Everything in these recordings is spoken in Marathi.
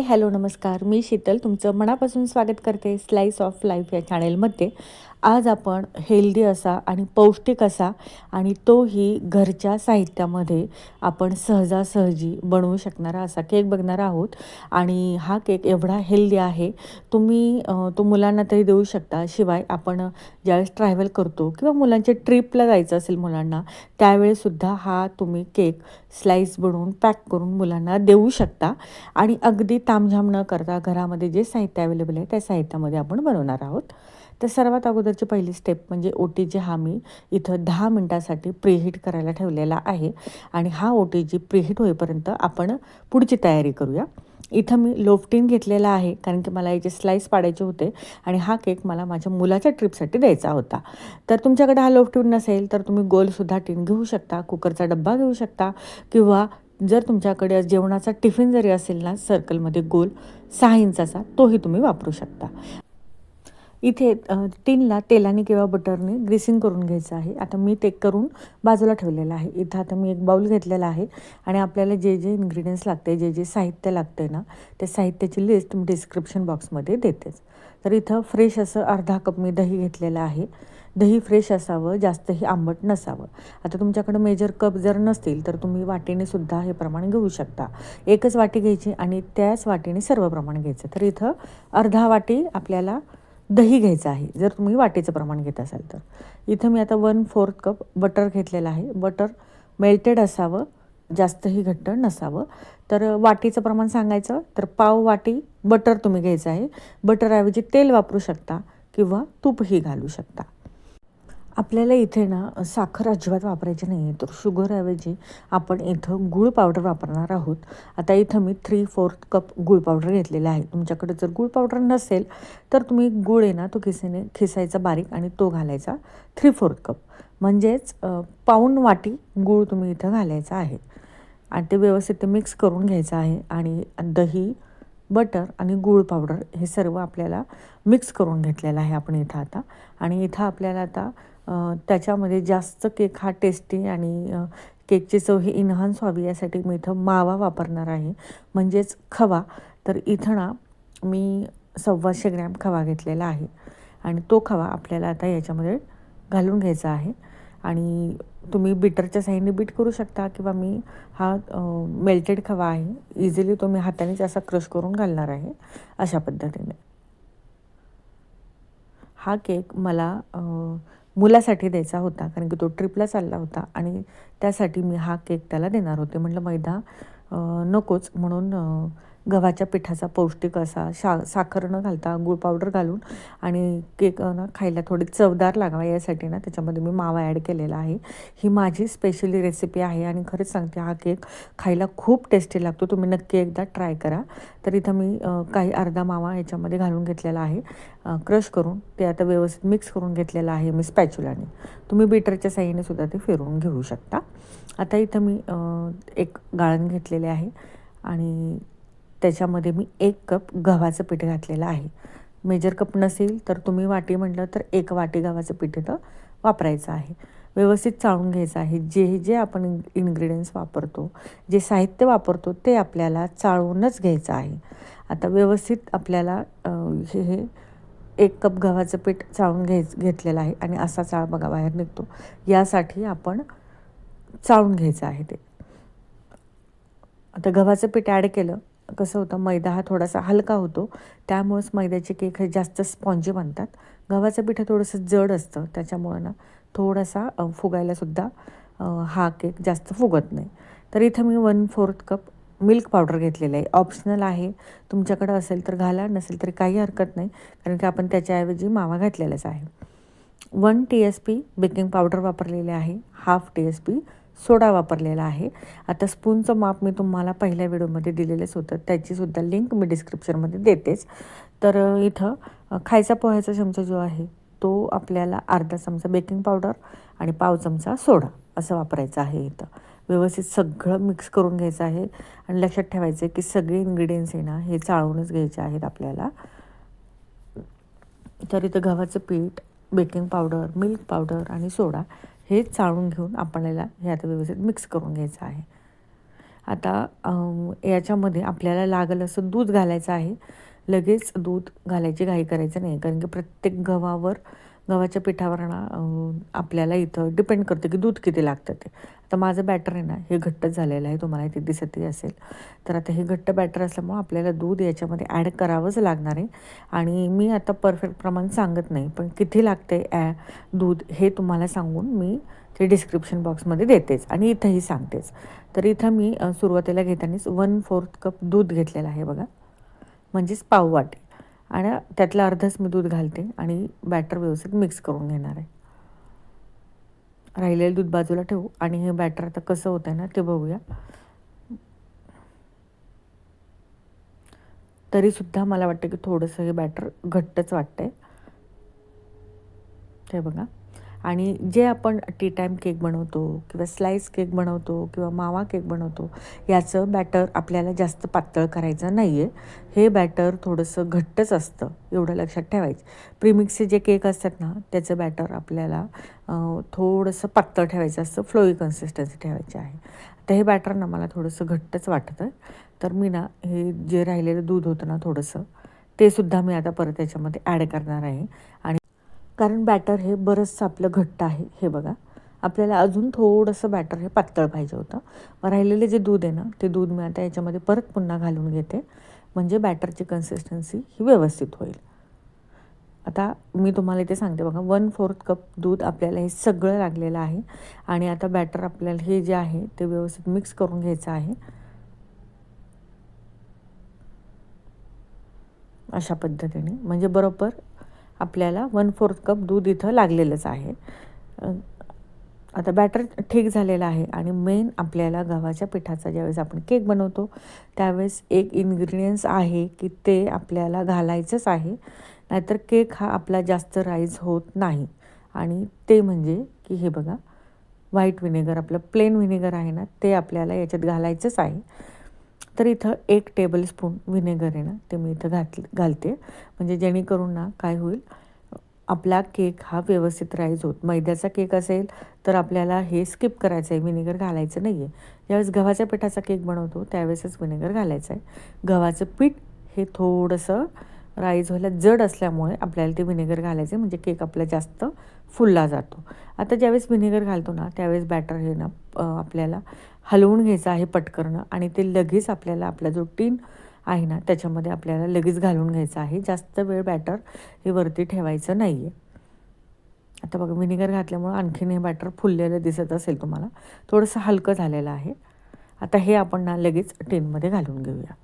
हाय हॅलो नमस्कार. मी शीतल तुमचं मनापासून स्वागत करते स्लाईस ऑफ लाईफ या चॅनेलमध्ये आज आपण हेल्दी असा आणि पौष्टिक असा आणि तोही घरच्या साहित्यामध्ये आपण सहजासहजी बनवू शकणारा असा केक बघणार आहोत. आणि हा केक एवढा हेल्दी आहे तुम्ही तो मुलांना तरी देऊ शकता. शिवाय आपण ज्यावेळेस ट्रॅव्हल करतो किंवा मुलांच्या ट्रिपला जायचं असेल मुलांना त्यावेळेसुद्धा हा तुम्ही केक स्लाईस बनवून पॅक करून मुलांना देऊ शकता. आणि अगदी तामझाम न करता घरामध्ये जे साहित्य अवेलेबल आहे त्या साहित्यामध्ये आपण बनवणार आहोत. तर सर्वात अगोदरची पहिली स्टेप म्हणजे ओ टी जी हा मी इथं दहा मिनटासाठी प्रीहीट करायला ठेवलेला आहे. आणि हा ओ टी जी प्रीहीट होईपर्यंत आपण पुढची तयारी करूया. इथं मी लोफ्टीन घेतलेला आहे कारण की मला याचे स्लाईस पाडायचे होते आणि हा केक मला माझ्या मुलाच्या ट्रिपसाठी द्यायचा होता. तर तुमच्याकडे हा लोफ्टीन नसेल तर तुम्ही गोलसुद्धा टीन घेऊ शकता कुकरचा डब्बा घेऊ शकता किंवा जर तुमच्याकडे जेवणाचा टिफिन जरी असेल ना सर्कलमध्ये गोल सहा इंचाचा तोही तुम्ही वापरू शकता. इथे अ, टीनला तेलाने किंवा बटरने ग्रीसिंग करून घ्यायचं आहे. आता मी ते करून बाजूला ठेवलेलं आहे. इथं आता मी एक बाऊल घेतलेला आहे आणि आपल्याला जे जे इन्ग्रेडियंट्स लागते जे जे साहित्य लागते ना ते साहित्याची लिस्ट मी डिस्क्रिप्शन बॉक्समध्ये देतेच. तर इथं फ्रेश असं अर्धा कप मी दही घेतलेलं आहे. दही फ्रेश असावं जास्तही आंबट नसावं. आता तुमच्याकडे मेजर कप जर नसतील तर तुम्ही वाटीने सुद्धा हे प्रमाण घेऊ शकता. एकच वाटी घ्यायची आणि त्याच वाटीने सर्व प्रमाण घ्यायचं. तर इथं अर्धा वाटी आपल्याला दही घ्यायचं आहे. जर तुम्ही वाटीचं प्रमाण घेत असाल तर. इथं मी आता वन फोर्थ कप बटर घेतलेलं आहे. बटर मेल्टेड असावं. जास्तही घट्ट नसावं. तर वाटीचं प्रमाण सांगायचं तर पाव वाटी बटर तुम्ही घ्यायचं आहे. बटरऐवजी तेल वापरू शकता किंवा तूपही घालू शकता. आपल्याला इथे ना साखर अजिबात वापरायची नाही आहे तर शुगरऐवजी आपण इथं गूळ पावडर वापरणार आहोत. आता इथं मी थ्री फोर्थ कप गूळ पावडर घेतलेला आहे. तुमच्याकडे जर गूळ पावडर नसेल तर तुम्ही गूळ आहे ना तो खिसेने खिसायचा बारीक आणि तो घालायचा थ्री फोर्थ कप म्हणजेच पाऊन पाऊण वाटी गूळ तुम्ही इथं घालायचा आहे. आणि ते व्यवस्थित ते मिक्स करून घ्यायचं आहे. आणि दही बटर आणि गूळ पावडर हे सर्व आपल्याला मिक्स करून घेतलेलं आहे आपण इथं आता. आणि इथं आपल्याला आता त्याच्यामध्ये जास्त केक हा टेस्टी आणि केकची चव ही इन्हान्स व्हावी यासाठी मी इथं मावा वापरणार आहे. म्हणजेच खवा. तर इथं ना मी सव्वाशे ग्रॅम खवा घेतलेला आहे. आणि तो खवा आपल्याला आता याच्यामध्ये घालून घ्यायचा आहे. आणि तुम्ही बीटरच्या साईडने बीट करू शकता किंवा मी हा मेल्टेड खवा आहे. इझिली तो मी हातानेच असा क्रश करून घालणार आहे अशा पद्धतीने. हा केक मला मुलासाठी द्यायचा होता कारण की तो ट्रिपला चालला होता आणि त्यासाठी मी हा केक त्याला देणार होते. म्हटलं मैदा नकोच. म्हणून गव्हाच्या पिठाचा पौष्टिक असा शा साखर न घालता गूळ पावडर घालून आणि केक ना खायला थोडी चवदार लागावा यासाठी ना त्याच्यामध्ये मी मावा ॲड केलेला आहे. ही माझी स्पेशली रेसिपी आहे आणि खरंच सांगते हा केक खायला खूप टेस्टी लागतो. तुम्ही नक्की एकदा ट्राय करा. तर इथं मी काही अर्धा मावा याच्यामध्ये घालून घेतलेला आहे. क्रश करून ते आता व्यवस्थित मिक्स करून घेतलेलं आहे मी स्पॅच्युलाने. तुम्ही बीटरच्या साईने सुद्धा ते फिरवून घेऊ शकता. आता इथं मी एक गाळण घेतलेले आहे आणि त्याच्यामध्ये मी एक कप गव्हाचं पीठ घातलेलं आहे. मेजर कप नसेल तर तुम्ही वाटी म्हटलं तर एक वाटी गव्हाचं पीठ इथं वापरायचं आहे. व्यवस्थित चाळून घ्यायचं आहे. जे जे आपण इन्ग्रेडियंट्स वापरतो जे साहित्य वापरतो ते आपल्याला चाळूनच घ्यायचं आहे. आता व्यवस्थित आपल्याला हे हे एक कप गव्हाचं पीठ चाळून घ्याय घेतलेलं आहे आणि असा चाळ बघा बाहेर निघतो. यासाठी आपण चाळून घ्यायचं आहे ते. आता गव्हाचं पीठ ॲड केलं. कसं होतं मैदा हा थोडासा हलका होतो. त्यामुळेच मैद्याचे केक हे जास्त स्पॉन्जी बनतात. गव्हाचं पीठ थोडंसं जड असतं त्याच्यामुळं ना थोडासा फुगायलासुद्धा हा केक जास्त फुगत नाही. तर इथं मी one fourth cup milk powder घेतलेलं आहे. ऑप्शनल आहे. तुमच्याकडं असेल तर घाला नसेल तरी काही हरकत नाही कारण की आपण त्याच्याऐवजी मावा घातलेलाच आहे. One T S P baking powder वापरलेले आहे. Half T S P soda वापरलेला आहे. आता स्पूनचं माप मी तुम्हाला पहिल्या व्हिडिओमध्ये दिलेलंच होतं. त्याचीसुद्धा लिंक मी डिस्क्रिप्शनमध्ये देतेच. तर इथं खायचा पोह्याचा चमचा जो आहे तो आपल्याला अर्धा चमचा बेकिंग पावडर आणि पाव चमचा सोडा असं वापरायचं आहे इथं. व्यवस्थित सगळं मिक्स करून घ्यायचं आहे. आणि लक्षात ठेवायचं आहे की सगळे इन्ग्रेडियंट्स आहे ना हे चाळूनच घ्यायचे आहेत आपल्याला. तर इथं गव्हाचं पीठ बेकिंग पावडर मिल्क पावडर आणि सोडा हे चाळून घेऊन आपल्याला हे आता व्यवस्थित मिक्स करून घ्यायचं आहे. आता याच्यामध्ये आपल्याला लागलं असं दूध घालायचं आहे. लगेच दूध घालायची घाई करायचं नाही कारण की प्रत्येक गव्हावर गव्हाच्या पिठावर ना आपल्याला इथं डिपेंड करते की दूध किती लागतं ते. आता माझं बॅटर आहे ना हे घट्ट झालेलं आहे तुम्हाला इथे दिसतही असेल. तर आता हे घट्ट बॅटर असल्यामुळं आपल्याला दूध याच्यामध्ये ॲड करावंच लागणार आहे. आणि मी आता परफेक्ट प्रमाण सांगत नाही पण किती लागते ॲ दूध हे तुम्हाला सांगून मी ते डिस्क्रिप्शन बॉक्समध्ये देतेच आणि इथंही सांगतेच. तर इथं मी सुरुवातीला घेतानाच वन फोर्थ कप दूध घेतलेलं आहे बघा. म्हणजेच पाव वाटी आणि त्यातलं अर्धच मी दूध घालते आणि बॅटर व्यवस्थित मिक्स करून घेणार आहे. राहिलेलं दूध बाजूला ठेवू आणि हे बॅटर आता कसं होतं आहे ना ते बघूया. तरीसुद्धा मला वाटतं की थोडंसं हे बॅटर घट्टच वाटतंय. ते बघा. आणि जे आपण टी टाईम केक बनवतो किंवा स्लाईस केक बनवतो किंवा मावा केक बनवतो याचं बॅटर आपल्याला जास्त पातळ करायचं नाही आहे हे बॅटर थोडंसं घट्टच असतं एवढं लक्षात ठेवायचं. प्रीमिक्सचे जे केक असतात ना त्याचं बॅटर आपल्याला थोडंसं पातळ ठेवायचं असतं फ्लोई कन्सिस्टन्सी ठेवायची आहे. तर हे बॅटर ना मला थोडंसं घट्टच वाटतं. तर मी ना हे जे राहिलेलं दूध होतं ना थोडंसं ते सुद्धा मी आता परत त्याच्यामध्ये ॲड करणार आहे. आणि कारण बॅटर हे बरंचसं आपलं घट्ट आहे हे बघा. आपल्याला अजून थोडंसं बॅटर हे पातळ पाहिजे होतं. मग राहिलेले जे दूध आहे ना ते दूध मी आता याच्यामध्ये परत पुन्हा घालून घेते. म्हणजे बॅटरची कन्सिस्टन्सी ही व्यवस्थित होईल. आता मी तुम्हाला इथे सांगते बघा वन फोर्थ कप दूध आपल्याला हे सगळं लागलेलं आहे. आणि आता बॅटर आपल्याला हे जे आहे ते व्यवस्थित मिक्स करून घ्यायचं आहे. अशा पद्धतीने. म्हणजे बरोबर आपल्याला वन फोर्थ कप दूध इथं लागलेलंच आहे. आता बॅटर ठीक झालेलं आहे आणि मेन आपल्याला गव्हाच्या पिठाचा ज्यावेळेस आपण केक बनवतो त्यावेळेस एक इन्ग्रेडियंट्स आहे की ते आपल्याला घालायचंच आहे. नाहीतर केक हा आपला जास्त राईज होत नाही. आणि ते म्हणजे की हे बघा व्हाईट विनेगर आपलं प्लेन विनेगर आहे ना ते आपल्याला याच्यात घालायचंच आहे. तर इथं एक टेबल स्पून व्हिनेगर आहे ना ते मी इथं घात घालते. म्हणजे जेणेकरून ना काय होईल आपला केक हा व्यवस्थित राईज होत मैद्याचा केक असेल तर आपल्याला हे स्किप करायचं आहे विनेगर घालायचं नाही आहे ज्यावेळेस गव्हाच्या पिठाचा केक बनवतो त्यावेळेसच विनेगर घालायचं आहे गव्हाचं पीठ हे थोडंसं राईज व्हायला जड असल्यामुळे आपल्याला ते विनेगर घालायचं म्हणजे केक आपला जास्त फुलला जातो. आता ज्यावेळेस विनेगर घालतो ना त्यावेळेस बॅटर हे ना आपल्याला हलवून घ्यायचं आहे पटकरणं आणि ते लगेच आपल्याला आपला जो टीन आहे ना त्याच्यामध्ये आपल्याला लगेच घालून घ्यायचं आहे. जास्त वेळ बॅटर हे वरती ठेवायचं नाही आहे आता बघा विनेगर घातल्यामुळं आणखीन हे बॅटर फुललेलं दिसत असेल तुम्हाला. थोडंसं हलकं झालेलं आहे. आता हे आपण ना लगेच टीनमध्ये घालून घेऊया.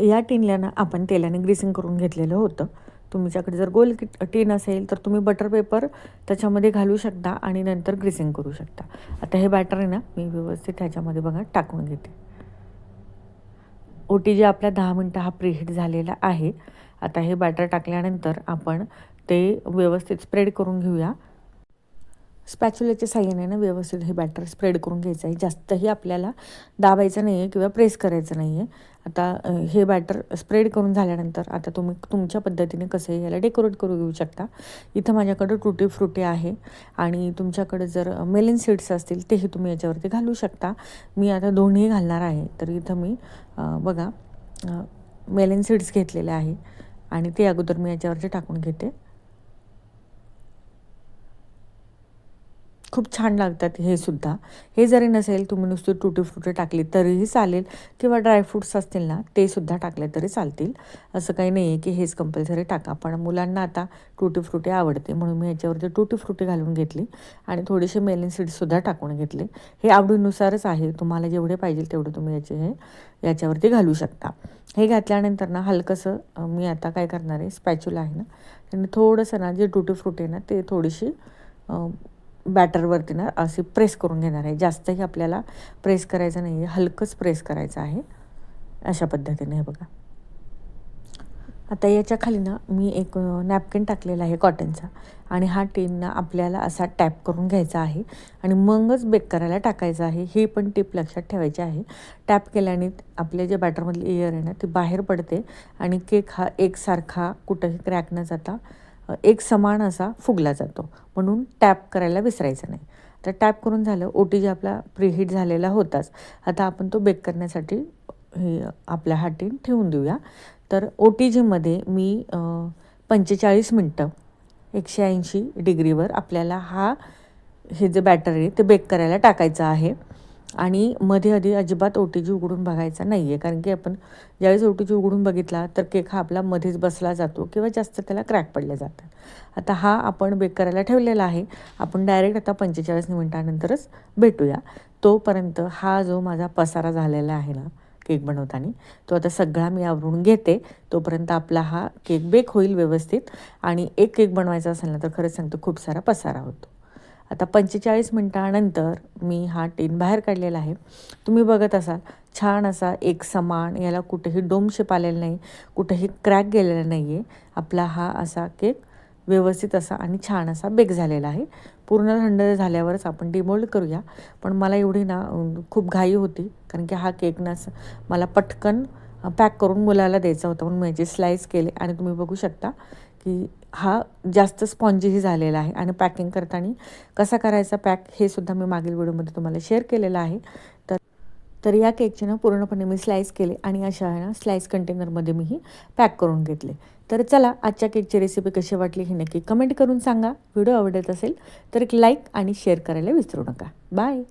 या टीनला ना आपण तेलाने ग्रीसिंग करून घेतलेलं होतं. तुमच्याकडे जर गोल किट टीन असेल तर तुम्ही बटर पेपर त्याच्यामध्ये घालू शकता आणि नंतर ग्रीसिंग करू शकता. आता हे बॅटर आहे ना मी व्यवस्थित ह्याच्यामध्ये बघा टाकून घेते. ओटी जे आपला दहा मिनटं हा प्रीहीट झालेला आहे. आता हे बॅटर टाकल्यानंतर आपण ते व्यवस्थित स्प्रेड करून घेऊया. स्पॅच्युल्याच्या साह्याने ना व्यवस्थित हे बॅटर स्प्रेड करून घ्यायचं आहे. जास्तही आपल्याला दाबायचं नाही आहे किंवा प्रेस करायचं नाही आहे आता हे बॅटर स्प्रेड करून झाल्यानंतर आता तुम्ही तुमच्या पद्धतीने कसंही याला डेकोरेट करू घेऊ शकता. इथं माझ्याकडं टुटी फ्रुटी आहे आणि तुमच्याकडे जर मेलिन सीड्स असतील तेही तुम्ही याच्यावरती घालू शकता. मी आता दोन्ही घालणार आहे. तर इथं मी बघा मेलिन सीड्स घेतलेले आहे आणि ते अगोदर मी याच्यावरती टाकून घेते. खूप छान लागतात हे सुद्धा. हे जरी नसेल तुम्ही नुसती टुटी फ्रुटी टाकली तरीही चालेल. किंवा ड्रायफ्रुट्स असतील ना ते सुद्धा टाकले तरी चालतील. असं काही नाही आहे की हेच कंपल्सरी टाका. पण मुलांना आता टुटी फ्रुटी आवडते म्हणून मी याच्यावरती टुटी फ्रुटी घालून घेतली. आणि थोडेसे मेलिन सीड्ससुद्धा टाकून घेतले. हे आवडीनुसारच आहे. तुम्हाला जेवढे पाहिजे तेवढे तुम्ही याचे हे याच्यावरती घालू शकता. हे घातल्यानंतर ना हलकंसं मी आता काय करणार आहे स्पॅच्युला आहे ना. त्यांनी थोडंसं ना जे टुटी फ्रुटी आहे ना ते थोडीशी बॅटरवरती ना असे प्रेस करून घेणार आहे. जास्तही आपल्याला प्रेस करायचं नाही आहे हलकंच प्रेस करायचं आहे. अशा पद्धतीने हे बघा. आता याच्या खाली ना मी एक नॅपकिन टाकलेला आहे कॉटनचा आणि हा टीन ना आपल्याला असा टॅप करून घ्यायचा आहे. आणि मगच बेक करायला टाकायचं आहे. ही पण टीप लक्षात ठेवायची आहे. टॅप केल्याने आपल्या जे बॅटरमधली एअर आहे ना ती बाहेर पडते. आणि केक हा एकसारखा कुठंही क्रॅक न जाता एक समान असा फुगला जातो. म्हणून टॅप करायला विसरायचं नाही. तर टॅप करून झालं ओ टी जी आपला प्रीहीट झालेला होताच. आता आपण तो बेक करण्यासाठी हे आपल्या हाती ठेवून देऊया. तर ओ टी जीमध्ये मी पंचेचाळीस मिनटं एकशे ऐंशी डिग्रीवर आपल्याला हा हे जे बॅटर आहे ते बेक करायला टाकायचं आहे. आणि मध्ये आधी अजिबात ओ टी जी उघडून बघायचा नाही आहे कारण की आपण ज्यावेळेस ओ टी जी उघडून बघितला तर केक हा आपला मध्येच बसला जातो किंवा जास्त त्याला क्रॅक पडले जातात. आता हा आपण बेक करायला ठेवलेला आहे. आपण डायरेक्ट आता पंचेचाळीस मिनटानंतरच भेटूया. तोपर्यंत हा जो माझा पसारा झालेला आहे ना केक बनवताना तो आता सगळा मी आवरून घेते. तोपर्यंत आपला हा केक बेक होईल व्यवस्थित. आणि एक केक बनवायचा असेल ना तर खरंच सांगतो खूप सारा पसारा होतो. आता पंचेचाळीस मिनटानंतर मी हा टीन बाहेर काढलेला आहे. तुम्ही बघत असाल छान असा एक समान याला कुठेही डोम शेप आलेला नाही कुठेही क्रॅक गेलेला नाही आहे आपला हा असा केक व्यवस्थित असा आणि छान असा बेक झालेला आहे. पूर्ण थंड झाल्यावरच आपण डिमोल्ड करूया. पण मला एवढी ना खूप घाई होती कारण की हा केक ना मला पटकन पॅक करून मुलाला द्यायचा होता. म्हणून मी याचे स्लाईस केले. आणि तुम्ही बघू शकता की हा जास्त स्पॉन्जीही झालेला आहे. आणि पॅकिंग करताना कसा करायचा पॅक हे सुद्धा मी मागील व्हिडिओमध्ये तुम्हाला शेअर केलेलं आहे. तर तर या केकचे ना पूर्णपणे मी स्लाईस केले. आणि अशा ना स्लाईस कंटेनरमध्ये मीही पॅक करून घेतले. तर चला आजच्या केकची रेसिपी कशी वाटली हे नक्की कमेंट करून सांगा. व्हिडिओ आवडत असेल तर एक लाईक आणि शेअर करायला विसरू नका. बाय